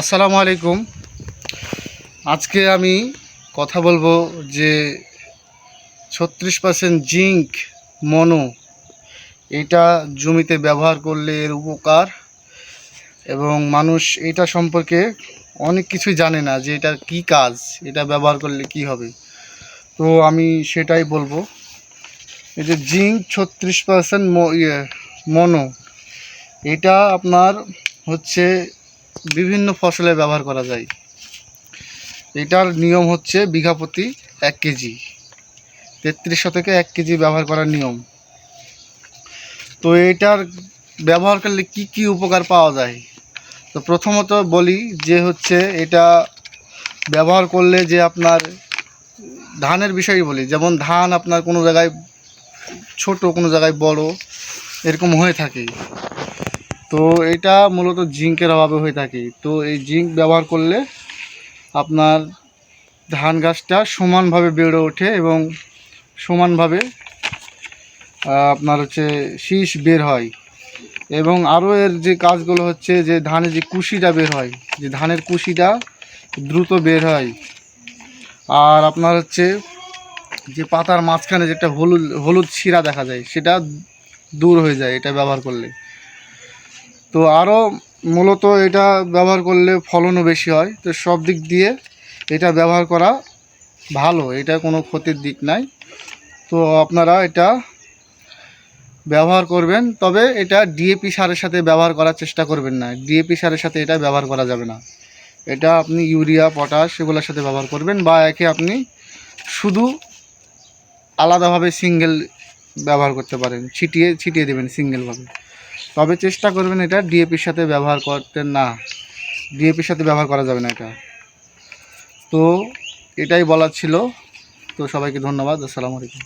আসসালামু আলাইকুম। আজকে আমি কথা বলব যে ছত্রিশ পার্সেন্ট জিঙ্ক মনো, এটা জমিতে ব্যবহার করলে এর উপকার এবং মানুষ এটা সম্পর্কে অনেক কিছুই জানে না যে এটার কি কাজ, এটা ব্যবহার করলে কি হবে। তো আমি সেটাই বলব। এই যে জিঙ্ক ছত্রিশ পার্সেন্ট ইয়ে মনো, এটা আপনার হচ্ছে বিভিন্ন ফসলে ব্যবহার করা যায়। এটার নিয়ম হচ্ছে বিঘা প্রতি এক কেজি। তেত্রিশ শতকে এক কেজি ব্যবহার করার নিয়ম। তো এটার ব্যবহার করলে কি কি উপকার পাওয়া যায়? তো প্রথমত বলি যে হচ্ছে এটা ব্যবহার করলে যে আপনার ধানের বিষয়ই বলি। যেমন ধান আপনার কোনো জায়গায় ছোট, কোনো জায়গায় বড় এরকম হয়ে থাকে। তো এটা মূলত জিঙ্কের অভাবে হয়ে থাকে। তো এই জিঙ্ক ব্যবহার করলে আপনার ধান গাছটা সমানভাবে বেড়ে ওঠে এবং সমানভাবে আপনার হচ্ছে শীষ বের হয়। এবং আরও এর যে কাজগুলো হচ্ছে যে ধানের যে কুশিটা বের হয়, যে ধানের কুশিটা দ্রুত বের হয়। আর আপনার হচ্ছে যে পাতার মাঝখানে যেটা হলুদ হলুদ শিরা দেখা যায়, সেটা দূর হয়ে যায় এটা ব্যবহার করলে। তো আরও মূলত এটা ব্যবহার করলে ফলনও বেশি হয়। তো সব দিক দিয়ে এটা ব্যবহার করা ভালো, এটা কোনো ক্ষতির দিক নাই। তো আপনারা এটা ব্যবহার করবেন, তবে এটা ডিএপি সারের সাথে ব্যবহার করার চেষ্টা করবেন না। ডিএপি সারের সাথে এটা ব্যবহার করা যাবে না। এটা আপনি ইউরিয়া, পটাশ এগুলোর সাথে ব্যবহার করবেন বা একে আপনি শুধু আলাদাভাবে সিঙ্গেল ব্যবহার করতে পারেন, ছিটিয়ে ছিটিয়ে দেবেন সিঙ্গেলভাবে। তবে চেষ্টা করবেন এটা ডিএপির সাথে ব্যবহার করতে না। ডিএপির সাথে ব্যবহার করা যাবে না এটা। তো এটাই বলার ছিল। তো সবাইকে ধন্যবাদ। আসসালামু আলাইকুম।